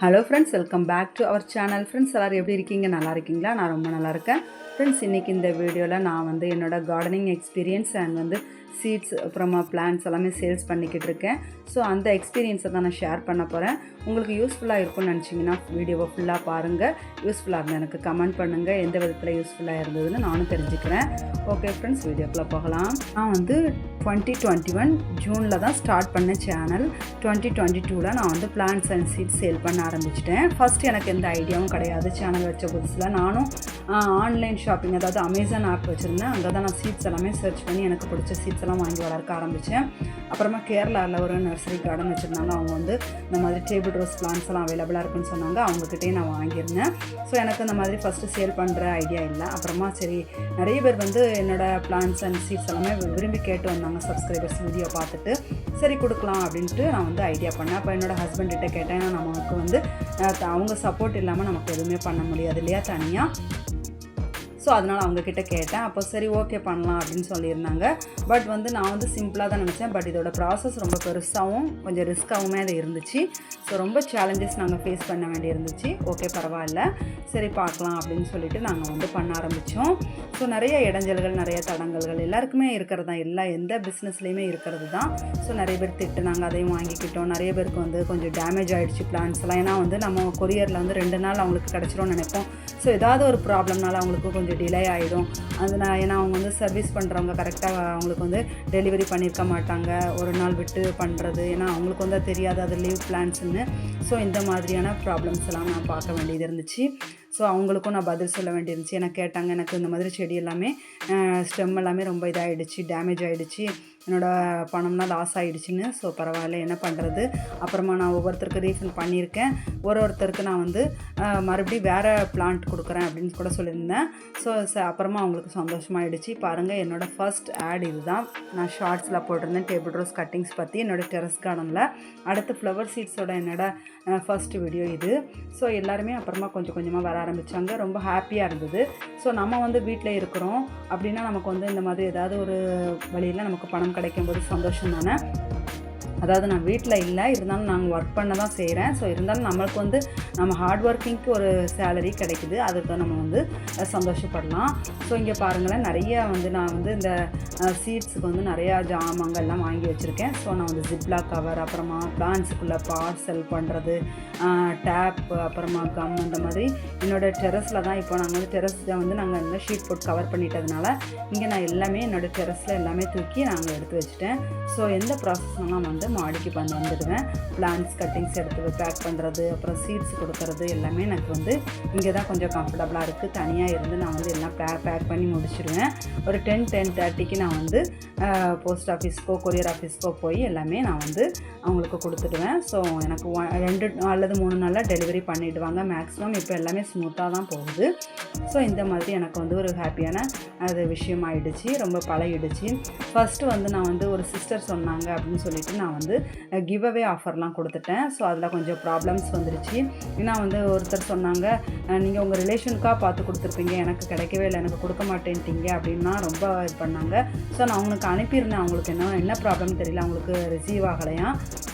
Hello friends welcome back to our channel friends எல்லோரும் எப்படி இருக்கீங்க? நல்லா இருக்கீங்களா? நான் ரொம்ப நல்லா இருக்கேன். ஃப்ரெண்ட்ஸ் இன்றைக்கி இந்த வீடியோவில் நான் வந்து என்னோடய கார்டனிங் எக்ஸ்பீரியன்ஸ் அண்ட் வந்து சீட்ஸ் அப்புறமா பிளான்ஸ் எல்லாமே சேல்ஸ் பண்ணிக்கிட்டு இருக்கேன். ஸோ அந்த எக்ஸ்பீரியன்ஸை தான் நான் ஷேர் பண்ண போகிறேன் உங்களுக்கு யூஸ்ஃபுல்லாக இருக்கும்னு நினச்சிங்கன்னா வீடியோவை ஃபுல்லாக பாருங்கள் யூஸ்ஃபுல்லாக இருந்தால் எனக்கு கமெண்ட் பண்ணுங்கள் எந்த விதத்தில் யூஸ்ஃபுல்லாக இருந்ததுன்னு நானும் தெரிஞ்சுக்கிறேன். ஓகே ஃப்ரெண்ட்ஸ் வீடியோக்குள்ளே போகலாம். நான் வந்து டுவெண்ட்டி டுவெண்ட்டி ஒன் ஜூனில் தான் ஸ்டார்ட் பண்ண சேனல் டுவெண்ட்டி டுவெண்ட்டி டூவில் நான் வந்து பிளான்ஸ் அண்ட் சீட்ஸ் சேல் பண்ண ஆரம்பிச்சிட்டேன். ஃபஸ்ட் எனக்கு எந்த ஐடியாவும் கிடையாது. சேனல் வச்ச புதுசில் நானும் ஆன்லைன் ஷாப்பிங் அதாவது அமேசான் ஆப் வச்சுருந்தேன். அங்கே தான் நான் சீட்ஸ் எல்லாமே சர்ச் பண்ணி எனக்கு பிடிச்ச சீட்ஸ் எல்லாம் வாங்கி வளர்க்க ஆரம்பித்தேன் அப்புறமா கேரளாவில் ஒரு நர்சரி கார்டன் வச்சுருந்தாங்க. அவங்க வந்து இந்த மாதிரி டேபிள் ரோஸ் பிளான்ஸ் எல்லாம் அவைலபிளாக இருக்குன்னு சொன்னாங்க. அவங்கக்கிட்டே நான் வாங்கியிருந்தேன். ஸோ எனக்கு இந்த மாதிரி ஃபஸ்ட்டு சேல் பண்ணுற ஐடியா இல்லை. அப்புறமா சரி நிறைய பேர் வந்து என்னோடய பிளான்ஸ் அண்ட் சீட்ஸ் எல்லாமே விரும்பி கேட்டு வந்தாங்க. சப்ஸ்கிரைபர்ஸ் வீடியோ பார்த்துட்டு சரி கொடுக்கலாம் அப்படின்ட்டு நான் வந்து ஐடியா பண்ணேன். அப்போ என்னோடய ஹஸ்பண்ட்கிட்ட கேட்டேன். நமக்கு வந்து அவங்க சப்போர்ட் இல்லாமல் நமக்கு எதுவுமே பண்ண முடியாது இல்லையா தனியாக ஸோ அதனால் அவங்கக்கிட்ட கேட்டேன். அப்போ சரி ஓகே பண்ணலாம் அப்படின்னு சொல்லியிருந்தாங்க. பட் வந்து நான் வந்து சிம்பிளாக தான் நினச்சேன். பட் இதோட ப்ராசஸ் ரொம்ப பெருசாகவும் கொஞ்சம் ரிஸ்க்காகவுமே அது இருந்துச்சு. ஸோ ரொம்ப சேலஞ்சஸ் நாங்கள் ஃபேஸ் பண்ண வேண்டி இருந்துச்சு. ஓகே பரவாயில்ல. சரி பார்க்கலாம் அப்படின்னு சொல்லிட்டு நாங்கள் வந்து பண்ண ஆரம்பித்தோம் ஸோ நிறைய இடைஞ்சல்கள் நிறைய தடங்கல்கள் எல்லாருக்குமே இருக்கிறது தான் எல்லா எந்த பிஸ்னஸ்லேயுமே இருக்கிறது தான். ஸோ நிறைய பேர் திட்டுனாங்க அதையும் வாங்கிக்கிட்டோம். நிறைய பேருக்கு வந்து கொஞ்சம் டேமேஜ் ஆகிடுச்சு பிளான்ஸ் எல்லாம். ஏன்னா வந்து நம்ம கொரியரில் வந்து ரெண்டு நாள் அவங்களுக்கு கிடச்சிரும்னு நினைப்போம். ஸோ ஏதாவது ஒரு ப்ராப்ளம்னால அவங்களுக்கு கொஞ்சம் டிலே ஆகிடும் அது நான் ஏன்னா அவங்க வந்து சர்வீஸ் பண்ணுறவங்க கரெக்டாக அவங்களுக்கு வந்து டெலிவரி பண்ணியிருக்க மாட்டாங்க. ஒரு நாள் விட்டு பண்ணுறது ஏன்னா அவங்களுக்கு வந்து தெரியாது அது லீவ் பிளான்ஸ்னு ஸோ இந்த மாதிரியான ப்ராப்ளம்ஸ் எல்லாம் நான் பார்க்க வேண்டியது இருந்துச்சு. ஸோ அவங்களுக்கும் நான் பதில் சொல்ல வேண்டியிருந்துச்சு. எனக்கு கேட்டாங்க எனக்கு இந்த மாதிரி செடி எல்லாமே ஸ்டெம் எல்லாமே ரொம்ப இதாகிடுச்சு டேமேஜ் ஆகிடுச்சு என்னோடய பணம்லாம் லாஸ் ஆகிடுச்சின்னு ஸோ பரவாயில்ல என்ன பண்ணுறது அப்புறமா நான் ஒவ்வொருத்தருக்கு ரீஃபண்ட் பண்ணியிருக்கேன். ஒரு ஒருத்தருக்கு நான் வந்து மறுபடியும் வேறு பிளான்ட் கொடுக்குறேன் அப்படின்னு கூட சொல்லியிருந்தேன். ஸோ அப்புறமா அவங்களுக்கு சந்தோஷமாகிடுச்சு பாருங்கள் என்னோடய ஃபர்ஸ்ட் ஆட் இதுதான். நான் ஷார்ட்ஸில் போட்டிருந்தேன் டேபிள் ரோஸ் கட்டிங்ஸ் பற்றி என்னோடய டெரஸ் கார்டனில் அடுத்து ஃப்ளவர் சீட்ஸோட என்னோடய ஃபர்ஸ்ட் வீடியோ இது. ஸோ எல்லாருமே அப்புறமா கொஞ்சம் கொஞ்சமாக வர ஆரம்பித்தாங்க ரொம்ப ஹாப்பியாக இருந்தது. ஸோ நம்ம வந்து வீட்டில் இருக்கிறோம். அப்படின்னா நமக்கு வந்து இந்த மாதிரி ஏதாவது ஒரு வழியில் நமக்கு பணம் கிடைக்கும்போது சந்தோஷம் தானே? அதாவது நான் வீட்டில் இல்லை இருந்தாலும் நாங்கள் ஒர்க் பண்ண தான் செய்கிறேன் ஸோ இருந்தாலும் நம்மளுக்கு வந்து நம்ம ஹார்ட் ஒர்க்கிங்க்கு ஒரு சேலரி கிடைக்குது. அதுக்கு நம்ம வந்து சந்தோஷப்படலாம். ஸோ இங்கே பாருங்களேன் நிறைய வந்து நான் வந்து இந்த சீட்ஸுக்கு வந்து நிறையா ஜாமங்கள்லாம் வாங்கி வச்சுருக்கேன். ஸோ நான் வந்து ஜிப்லா கவர் அப்புறமா பிளான்ஸுக்குள்ளே பார்சல் பண்ணுறது டேப் அப்புறமா கம் அந்த மாதிரி. என்னோட டெரஸில் தான் இப்போ நாங்கள் வந்து டெரஸில் வந்து நாங்கள் இந்த ஷீட் போட்டு கவர் பண்ணிட்டதுனால இங்கே நான் எல்லாமே என்னோட டெரஸில் எல்லாமே தூக்கி நாங்கள் எடுத்து வச்சுட்டேன். ஸோ எந்த ப்ராசஸ்லாம் வந்து மாடிக்கு பண்ணி வந்துடுவேன். பிளான்ஸ் கட்டிங்ஸ் எடுத்து பேக் பண்ணுறது அப்புறம் சீட்ஸ் கொடுக்கறது எல்லாமே எனக்கு வந்து இங்கே தான் கொஞ்சம் கம்ஃபர்டபுளாக இருக்குது தனியாக இருந்து நான் வந்து எல்லாம் பேக் பண்ணி முடிச்சிடுவேன் ஒரு டென் டென் தேர்ட்டிக்கு நான் வந்து போஸ்ட் ஆஃபீஸ்க்கோ கொரியர் ஆஃபீஸ்க்கோ போய் எல்லாமே நான் வந்து அவங்களுக்கு கொடுத்துடுவேன். ஸோ எனக்கு ஒ- ரெண்டு அல்லது மூணு நாளில் டெலிவரி பண்ணிவிடுவாங்க மேக்ஸிமம் இப்போ எல்லாமே ஸ்மூத்தாக தான் போகுது. ஸோ இந்த மாதிரி எனக்கு வந்து ஒரு ஹாப்பியான அது விஷயம் ஆயிடுச்சு. ரொம்ப பழகிடுச்சு. ஃபஸ்ட்டு வந்து நான் வந்து ஒரு சிஸ்டர் சொன்னாங்க அப்படின்னு சொல்லிட்டு நான் வந்து கிவ் அவே ஆஃபர்லாம் கொடுத்துட்டேன். ஸோ அதில் கொஞ்சம் ப்ராப்ளம்ஸ் வந்துருச்சு. ஏன்னா வந்து ஒருத்தர் சொன்னாங்க நீங்கள் உங்கள் ரிலேஷனுக்காக பார்த்து கொடுத்துருப்பீங்க. எனக்கு கிடைக்கவே இல்லை எனக்கு கொடுக்க மாட்டேன்ட்டீங்க அப்படின்னா ரொம்ப இது பண்ணாங்க. ஸோ நான் அவங்களுக்கு அனுப்பியிருந்தேன். அவங்களுக்கு என்ன என்ன ப்ராப்ளம் தெரியல. அவங்களுக்கு ரிசீவ் ஆகலையா?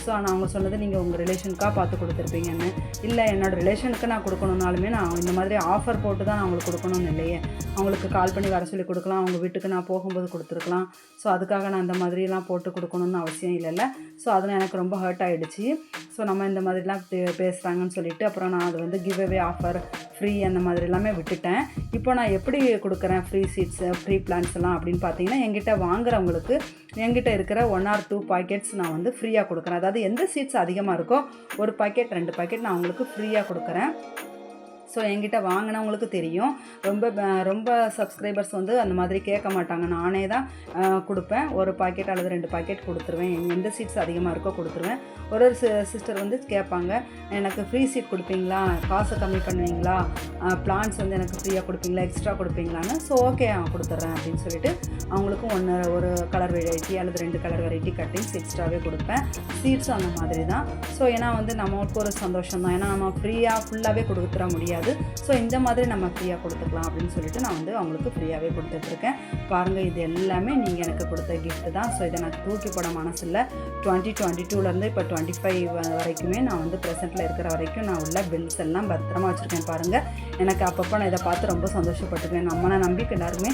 ஸோ நான் அவங்க சொன்னது நீங்கள் உங்கள் ரிலேஷனுக்காக பார்த்து கொடுத்துருப்பீங்கன்னு. இல்லை என்னோட ரிலேஷனுக்கு நான் கொடுக்கணுன்னாலுமே நான் இந்த மாதிரி ஆஃபர் போட்டு தான் நான் அவங்களுக்கு கொடுக்கணும்னு இல்லையே. அவங்களுக்கு கால் பண்ணி வர சொல்லி கொடுக்கலாம். அவங்க வீட்டுக்கு நான் போகும்போது கொடுத்துருக்கலாம். ஸோ அதுக்காக நான் இந்த மாதிரிலாம் போட்டு கொடுக்கணும்னு அவசியம் இல்லைல்ல. ஸோ அதில் எனக்கு ரொம்ப ஹர்ட் ஆகிடுச்சு ஸோ நம்ம இந்த மாதிரிலாம் பே பேசுகிறாங்கன்னு சொல்லிட்டு அப்புறம் நான் அது வந்து கிவ் அவே ஆஃபர் ஃப்ரீ அந்த மாதிரி எல்லாமே விட்டுட்டேன். இப்போ நான் எப்படி கொடுக்குறேன் ஃப்ரீ சீட்ஸ் ஃப்ரீ பிளான்ஸ் எல்லாம் அப்படின்னு பார்த்தீங்கன்னா என்கிட்ட வாங்குறவங்களுக்கு என்கிட்ட இருக்கிற ஒன் ஆர் டூ பாக்கெட்ஸ் நான் வந்து ஃப்ரீயாக கொடுக்குறேன். அதாவது எந்த சீட்ஸ் அதிகமாக இருக்கோ ஒரு பாக்கெட் ரெண்டு பாக்கெட் நான் அவங்களுக்கு ஃப்ரீயாக கொடுக்குறேன். ஸோ என்கிட்ட வாங்கினவங்களுக்கு தெரியும். ரொம்ப ரொம்ப சப்ஸ்கிரைபர்ஸ் வந்து அந்த மாதிரி கேட்க மாட்டாங்க. நானே தான் கொடுப்பேன். ஒரு பாக்கெட் அல்லது ரெண்டு பாக்கெட் கொடுத்துருவேன். எந்த சீட்ஸ் அதிகமாக இருக்கோ கொடுத்துருவேன். ஒரு ஒரு சிஸ்டர் வந்து கேட்பாங்க எனக்கு ஃப்ரீ சீட் கொடுப்பீங்களா? காசை கம்மி பண்ணுவீங்களா? பிளான்ஸ் வந்து எனக்கு ஃப்ரீயாக கொடுப்பீங்களா? எக்ஸ்ட்ரா கொடுப்பீங்களான்னு? ஸோ ஓகே கொடுத்துட்றேன் அப்படின்னு சொல்லிட்டு அவங்களுக்கும் ஒன்று ஒரு கலர் வெரைட்டி அல்லது ரெண்டு கலர் வெரைட்டி கட்டிங்ஸ் எக்ஸ்ட்ராவே கொடுப்பேன். சீட்ஸும் அந்த மாதிரி தான். ஸோ ஏன்னா வந்து நமக்கு ஒரு சந்தோஷம் தான் ஏன்னா நம்ம ஃப்ரீயாக ஃபுல்லாகவே கொடுத்துட முடியாது. முடியாது ஸோ இந்த மாதிரி நம்ம ஃப்ரீயாக கொடுத்துக்கலாம் அப்படின்னு சொல்லிட்டு நான் வந்து அவங்களுக்கு ஃப்ரீயாகவே கொடுத்துட்ருக்கேன். பாருங்கள் இது எல்லாமே நீங்கள் எனக்கு கொடுத்த கிஃப்ட்டு தான். ஸோ இதை நான் தூக்கி போட மனசில் டுவெண்ட்டி டுவெண்ட்டி டூலேருந்து இப்போ டுவெண்ட்டி ஃபைவ் வரைக்குமே நான் வந்து ப்ரெசென்ட்டில் இருக்கிற வரைக்கும் நான் உள்ள பில்ஸ் எல்லாம் பத்திரமா வச்சுருக்கேன் பாருங்கள் எனக்கு அப்பப்போ நான் இதை பார்த்து ரொம்ப சந்தோஷப்பட்டுக்குவேன். நம்மளை நம்பி எல்லாருமே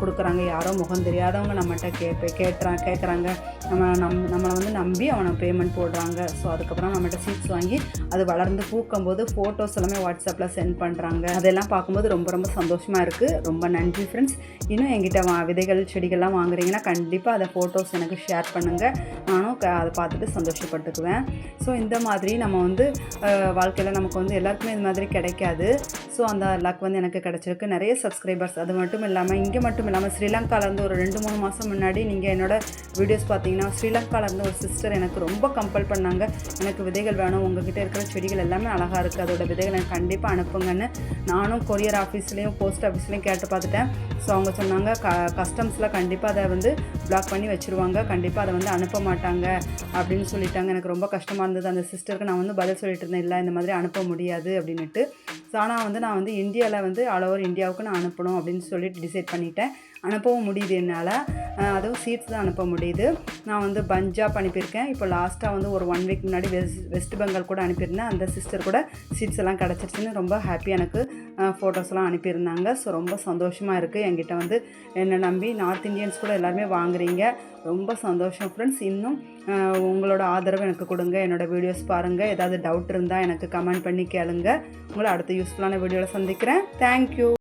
கொடுக்குறாங்க. யாரோ முகம் தெரியாதவங்க நம்மகிட்ட கேட்பே கேட்டுறாங்க கேட்குறாங்க நம்ம நம் நம்மளை வந்து நம்பி அவனை பேமெண்ட் போடுறாங்க. ஸோ அதுக்கப்புறம் நம்மகிட்ட சீட்ஸ் வாங்கி அது வளர்ந்து பூக்கும் போது ஃபோட்டோஸ் எல்லாமே வாட்ஸ்அப்பில் சென்ட் பண்ணுறாங்க அதெல்லாம் பார்க்கும்போது ரொம்ப ரொம்ப சந்தோஷமாக இருக்குது ரொம்ப நன்றி ஃப்ரெண்ட்ஸ் இன்னும் என்கிட்ட வா விதைகள் செடிகள்லாம் வாங்குறீங்கன்னா கண்டிப்பாக அதை ஃபோட்டோஸ் எனக்கு ஷேர் பண்ணுங்கள் நானும் அதை பார்த்துட்டு சந்தோஷப்பட்டுக்குவேன். ஸோ இந்த மாதிரி நம்ம வந்து வாழ்க்கையில் நமக்கு வந்து எல்லாருக்குமே இது மாதிரி கிடைக்காது. ஸோ அந்த லக் வந்து எனக்கு கிடச்சிருக்கு. நிறைய சப்ஸ்கிரைபர்ஸ் அது மட்டும் இல்லாமல் இங்கே மட்டும் இல்லாமல் ஸ்ரீலங்காலேருந்து ஒரு ரெண்டு மூணு மாதம் முன்னாடி நீங்கள் என்னோட வீடியோஸ் பார்த்தீங்கன்னா ஸ்ரீலங்காலேருந்து ஒரு சிஸ்டர் எனக்கு ரொம்ப கம்பல் பண்ணாங்க. எனக்கு விதைகள் வேணும் உங்ககிட்ட இருக்கிற செடிகள் எல்லாமே அழகாக இருக்குது அதோட விதைகள் எனக்கு கண்டிப்பாக அனுப்புங்கன்னு நானும் கொரியர் ஆஃபீஸ்லேயும் போஸ்ட் ஆஃபீஸ்லேயும் கேட்டு பார்த்துட்டேன். ஸோ அவங்க சொன்னாங்க க கஸ்டம்ஸில் கண்டிப்பாக அதை வந்து பிளாக் பண்ணி வச்சுருவாங்க. கண்டிப்பாக அதை வந்து அனுப்ப மாட்டாங்க. அப்படின்னு சொல்லிட்டாங்க. எனக்கு ரொம்ப கஷ்டமாக இருந்தது. அந்த சிஸ்டருக்கு நான் வந்து பதில் சொல்லிட்டு இருந்தேன். இல்லை இந்த மாதிரி அனுப்ப முடியாது அப்படின்னுட்டு. ஸோ ஆனால் வந்து நான் வந்து இந்தியாவில் வந்து ஆல் ஓவர் இந்தியாவுக்கு நான் அனுப்பணும் அப்படின்னு சொல்லிட்டு டிசைட் பண்ணிட்டேன். அனுப்பவும் முடியுது என்னால். அதுவும் சீட்ஸ் தான் அனுப்ப முடியுது. நான் வந்து பஞ்சாப் அனுப்பியிருக்கேன். இப்போ லாஸ்ட்டாக வந்து ஒரு ஒன் வீக் முன்னாடி வெஸ்ட் வெஸ்ட் பெங்கால் கூட அனுப்பியிருந்தேன். அந்த சிஸ்டர் கூட சீட்ஸ் எல்லாம் கிடச்சிருச்சுன்னு ரொம்ப ஹாப்பி எனக்கு ஃபோட்டோஸ்லாம் அனுப்பியிருந்தாங்க. ஸோ ரொம்ப சந்தோஷமாக இருக்குது என்கிட்ட வந்து என்னை நம்பி நார்த் இந்தியன்ஸ் கூட எல்லாருமே வாங்குறீங்க. ரொம்ப சந்தோஷம் ஃப்ரெண்ட்ஸ் இன்னும் உங்களோட ஆதரவு எனக்கு கொடுங்க. என்னோடய வீடியோஸ் பாருங்கள் ஏதாவது டவுட் இருந்தால் எனக்கு கமெண்ட் பண்ணி கேளுங்க. உங்களை அடுத்த யூஸ்ஃபுல்லான வீடியோவில் சந்திக்கிறேன். தேங்க்யூ